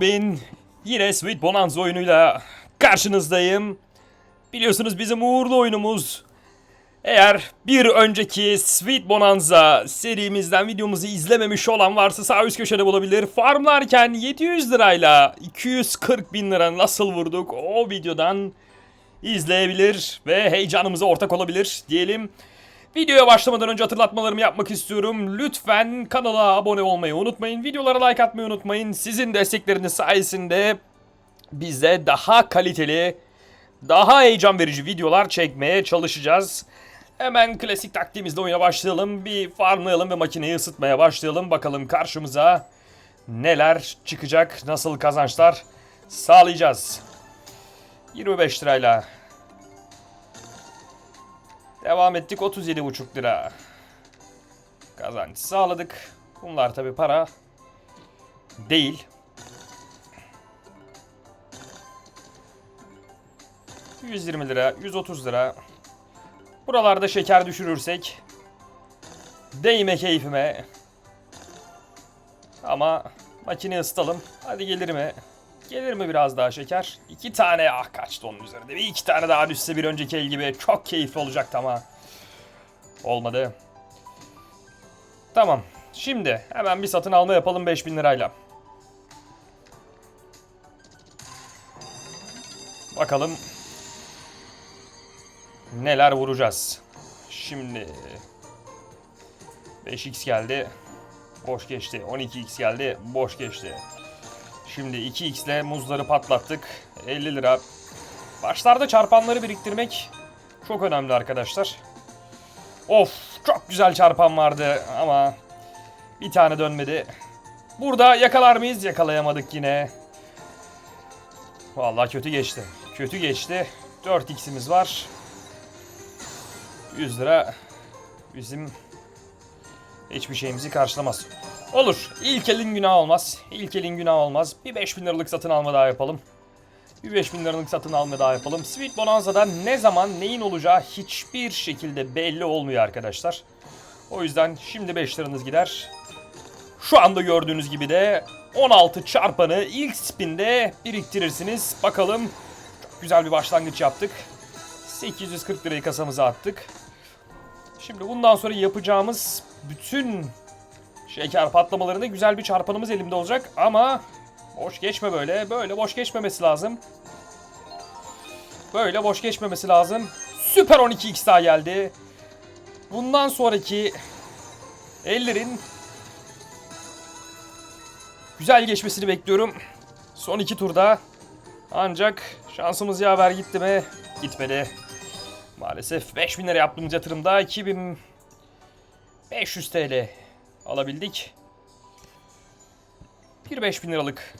Ben yine Sweet Bonanza oyunuyla karşınızdayım. Biliyorsunuz bizim uğurlu oyunumuz. Eğer bir önceki Sweet Bonanza serimizden videomuzu izlememiş olan varsa sağ üst köşede bulabilir. Farmlarken 700 lirayla 240 bin lira nasıl vurduk o videodan izleyebilir ve heyecanımıza ortak olabilir diyelim. Videoya başlamadan önce hatırlatmalarımı yapmak istiyorum. Lütfen kanala abone olmayı unutmayın. Videolara like atmayı unutmayın. Sizin destekleriniz sayesinde bize daha kaliteli, daha heyecan verici videolar çekmeye çalışacağız. Hemen klasik taktiğimizle oyuna başlayalım. Bir farmlayalım ve makineyi ısıtmaya başlayalım. Bakalım karşımıza neler çıkacak, nasıl kazançlar sağlayacağız. 25 lirayla Devam ettik 37,5 lira. Kazanç sağladık. Bunlar tabi para değil. ...120 lira, 130 lira. Buralarda şeker düşürürsek... ...değme keyfime. Ama... ...makine ısıtalım. Hadi gelir mi? Gelir mi biraz daha şeker? İki tane ah kaçtı onun üzerinde. Bir iki tane daha düşse bir önceki el gibi çok keyifli olacaktı ama. Olmadı. Tamam. Şimdi hemen bir satın alma yapalım 5000 lirayla. Bakalım neler vuracağız. Şimdi 5x geldi. Boş geçti. 12x geldi. Boş geçti. Şimdi 2x ile muzları patlattık. 50 lira. Başlarda çarpanları biriktirmek çok önemli arkadaşlar. Of çok güzel çarpan vardı ama bir tane dönmedi. Burada yakalar mıyız? Yakalayamadık yine. Vallahi kötü geçti. Kötü geçti. 4x'imiz var. 100 lira bizim hiçbir şeyimizi karşılamaz. Olur. İlk elin günah olmaz. İlk elin günah olmaz. Bir 5000 liralık satın alma daha yapalım. Bir 5000 liralık satın alma daha yapalım. Sweet Bonanza'da ne zaman neyin olacağı hiçbir şekilde belli olmuyor arkadaşlar. O yüzden şimdi 5 liranız gider. Şu anda gördüğünüz gibi de 16 çarpanı ilk spinde biriktirirsiniz. Bakalım. Çok güzel bir başlangıç yaptık. 840 lirayı kasamıza attık. Şimdi bundan sonra yapacağımız bütün Şeker patlamalarında güzel bir çarpanımız elimde olacak ama boş geçme böyle. Böyle boş geçmemesi lazım. Böyle boş geçmemesi lazım. Süper 12x daha geldi. Bundan sonraki ellerin güzel geçmesini bekliyorum. Son iki turda. Ancak şansımız yaver gitti mi? Gitmedi. Maalesef 5000 lira yaptığımız yatırımda 2500 TL alabildik. Bir 5000 liralık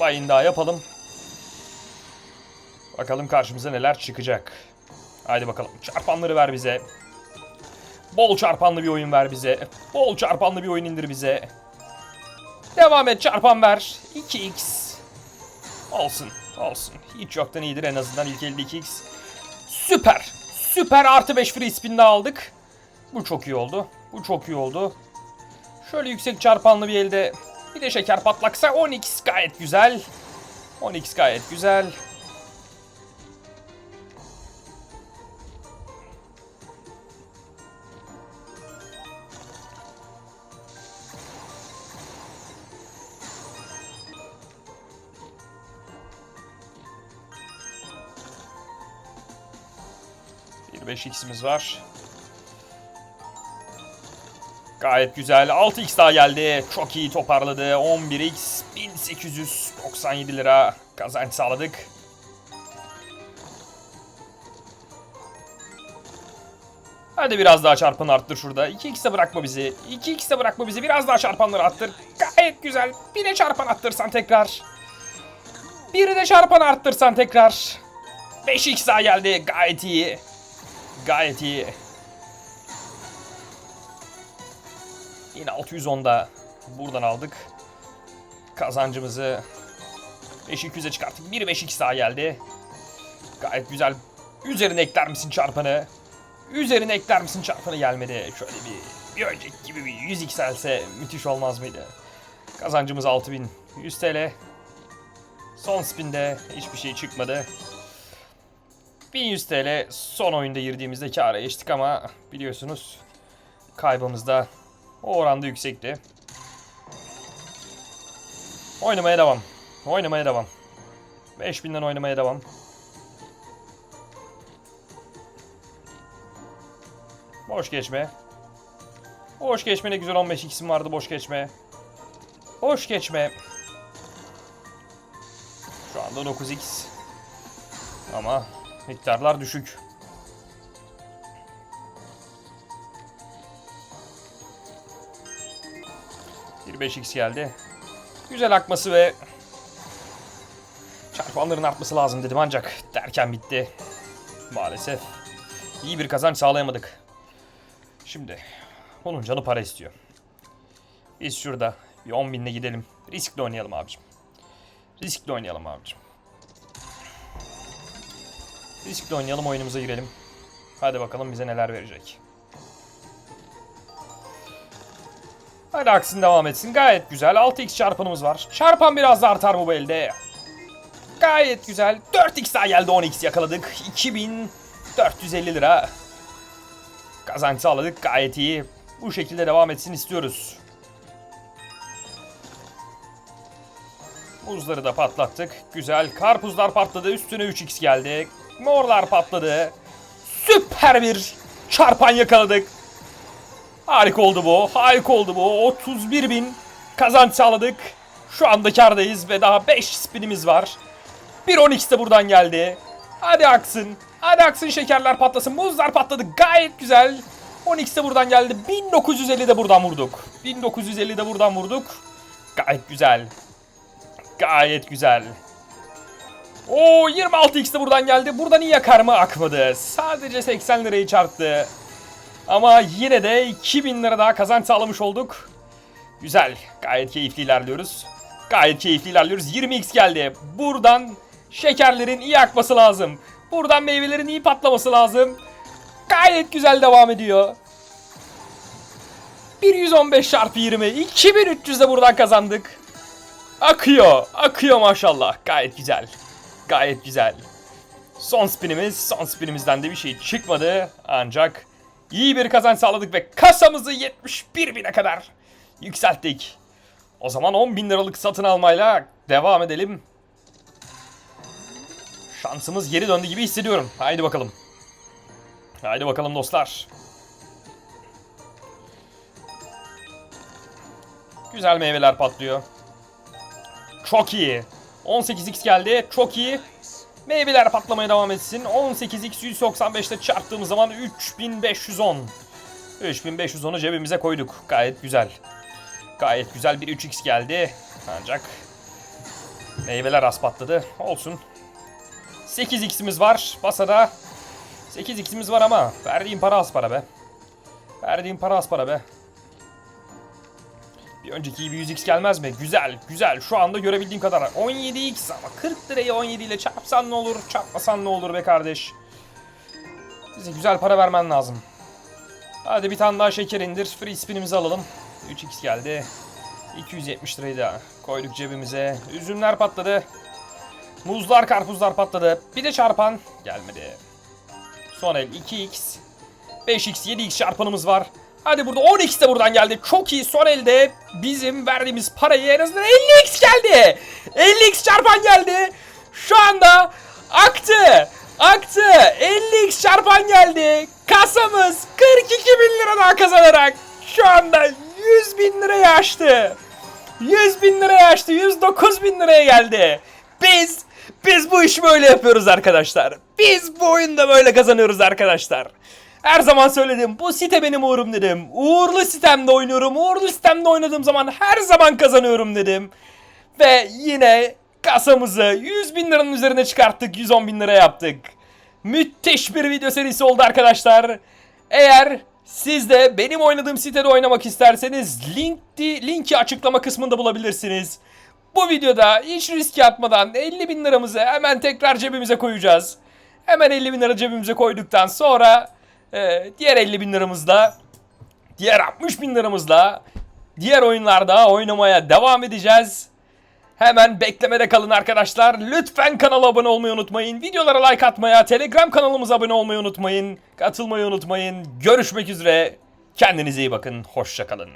bayın daha yapalım. Bakalım karşımıza neler çıkacak. Haydi bakalım. Çarpanları ver bize. Bol çarpanlı bir oyun ver bize. Bol çarpanlı bir oyun indir bize. Devam et çarpan ver. 2x. Olsun. Olsun. Hiç yoktan iyidir en azından ilk elde 2x. Süper. Süper artı 5 free spin aldık. Bu çok iyi oldu. Bu çok iyi oldu. Şöyle yüksek çarpanlı bir elde bir de şeker patlaksa 10x gayet güzel. 10x gayet güzel. Bir 5x'imiz var. Gayet güzel. 6x daha geldi. Çok iyi toparladı. 11x 1897 lira kazanç sağladık. Hadi biraz daha çarpanı arttır şurada. 2x'e bırakma bizi. 2x'e bırakma bizi. Biraz daha çarpanları arttır. Gayet güzel. Bir de çarpan arttırsan tekrar. Bir de çarpan arttırsan tekrar. 5x daha geldi. Gayet iyi. Gayet iyi. Yine 610'da buradan aldık. Kazancımızı 5200'e çıkarttık. 1 5x daha geldi. Gayet güzel. Üzerine ekler misin çarpanı? Üzerine ekler misin çarpanı gelmedi. Şöyle bir, bir önceki gibi bir 100 x'else müthiş olmaz mıydı? Kazancımız 6000. 100 TL. Son spinde hiçbir şey çıkmadı. 1100 TL son oyunda girdiğimizde kâra geçtik ama biliyorsunuz kaybımız da o oranda yüksekti. Oynamaya devam. Oynamaya devam. 5000'den oynamaya devam. Boş geçme. Boş geçme ne güzel 15 x'im vardı boş geçme. Boş geçme. Şu anda 9x. Ama miktarlar düşük. Bir 5x geldi. Güzel akması ve çarpanların artması lazım dedim ancak derken bitti. Maalesef iyi bir kazanç sağlayamadık. Şimdi onun canı para istiyor. Biz şurada bir 10 binle gidelim. Riskli oynayalım abicim. Riskli oynayalım abicim. Riskli oynayalım oyunumuza girelim. Hadi bakalım bize neler verecek. Hadi aksın devam etsin. Gayet güzel. 6x çarpanımız var. Çarpan biraz da artar mı bu elde? Gayet güzel. 4x daha geldi. 10x yakaladık. 2450 lira. Kazanç sağladık. Gayet iyi. Bu şekilde devam etsin istiyoruz. Muzları da patlattık. Güzel. Karpuzlar patladı. Üstüne 3x geldi. Morlar patladı. Süper bir çarpan yakaladık. Harika oldu bu. Harika oldu bu. 31 bin kazanç sağladık. Şu anda kardayız ve daha 5 spinimiz var. Bir 10x de buradan geldi. Hadi aksın. Hadi aksın şekerler patlasın. Muzlar patladı. Gayet güzel. 10x de buradan geldi. 1950 de buradan vurduk. 1950 de buradan vurduk. Gayet güzel. Gayet güzel. Oo 26x de buradan geldi. Buradan iyi yakar mı? Akmadı. Sadece 80 lirayı çarptı. Ama yine de 2000 lira daha kazanç sağlamış olduk. Güzel. Gayet keyifli ilerliyoruz. Gayet keyifli ilerliyoruz. 20x geldi. Buradan şekerlerin iyi akması lazım. Buradan meyvelerin iyi patlaması lazım. Gayet güzel devam ediyor. 115 çarpı 20. 2300 de buradan kazandık. Akıyor. Akıyor maşallah. Gayet güzel. Gayet güzel. Son spinimiz. Son spinimizden de bir şey çıkmadı. Ancak iyi bir kazanç sağladık ve kasamızı 71 bine kadar yükselttik. O zaman 10 bin liralık satın almayla devam edelim. Şansımız geri döndü gibi hissediyorum. Haydi bakalım. Haydi bakalım dostlar. Güzel meyveler patlıyor. Çok iyi. 18x geldi. Çok iyi. Meyveler patlamaya devam etsin. 18x 195'te çarptığımız zaman 3510. 3510'u cebimize koyduk. Gayet güzel. Gayet güzel bir 3x geldi. Ancak meyveler az patladı. Olsun. 8x'imiz var. Basada 8x'imiz var ama verdiğim para az para be. Verdiğim para az para be. Bir önceki gibi 100x gelmez mi? Güzel, güzel. Şu anda görebildiğim kadar. 17x ama 40 lirayı 17 ile çarpsan ne olur, çarpmasan ne olur be kardeş. Bize güzel para vermen lazım. Hadi bir tane daha şeker indir. Free spinimizi alalım. 3x geldi. 270 lirayı da koyduk cebimize. Üzümler patladı. Muzlar, karpuzlar patladı. Bir de çarpan gelmedi. Son el 2x. 5x, 7x çarpanımız var. Hadi burada 10x de buradan geldi. Çok iyi son elde bizim verdiğimiz parayı en azından 50x geldi. 50x çarpan geldi. Şu anda aktı. Aktı. 50x çarpan geldi. Kasamız 42 bin lira daha kazanarak şu anda 100 bin liraya aştı. 100 bin liraya aştı. 109 bin liraya geldi. Biz, biz bu işi böyle yapıyoruz arkadaşlar. Biz bu oyunda böyle kazanıyoruz arkadaşlar. Her zaman söyledim bu site benim uğurum dedim. Uğurlu sitemde oynuyorum. Uğurlu sitemde oynadığım zaman her zaman kazanıyorum dedim. Ve yine kasamızı 100 bin liranın üzerine çıkarttık. 110 bin lira yaptık. Müthiş bir video serisi oldu arkadaşlar. Eğer siz de benim oynadığım sitede oynamak isterseniz linkti, linki açıklama kısmında bulabilirsiniz. Bu videoda hiç riske atmadan 50 bin liramızı hemen tekrar cebimize koyacağız. Hemen 50 bin lira cebimize koyduktan sonra e, diğer 50 bin liramızla diğer 60 bin liramızla diğer oyunlarda oynamaya devam edeceğiz. Hemen beklemede kalın arkadaşlar. Lütfen kanala abone olmayı unutmayın. Videolara like atmaya, Telegram kanalımıza abone olmayı unutmayın. Katılmayı unutmayın. Görüşmek üzere. Kendinize iyi bakın. Hoşça kalın.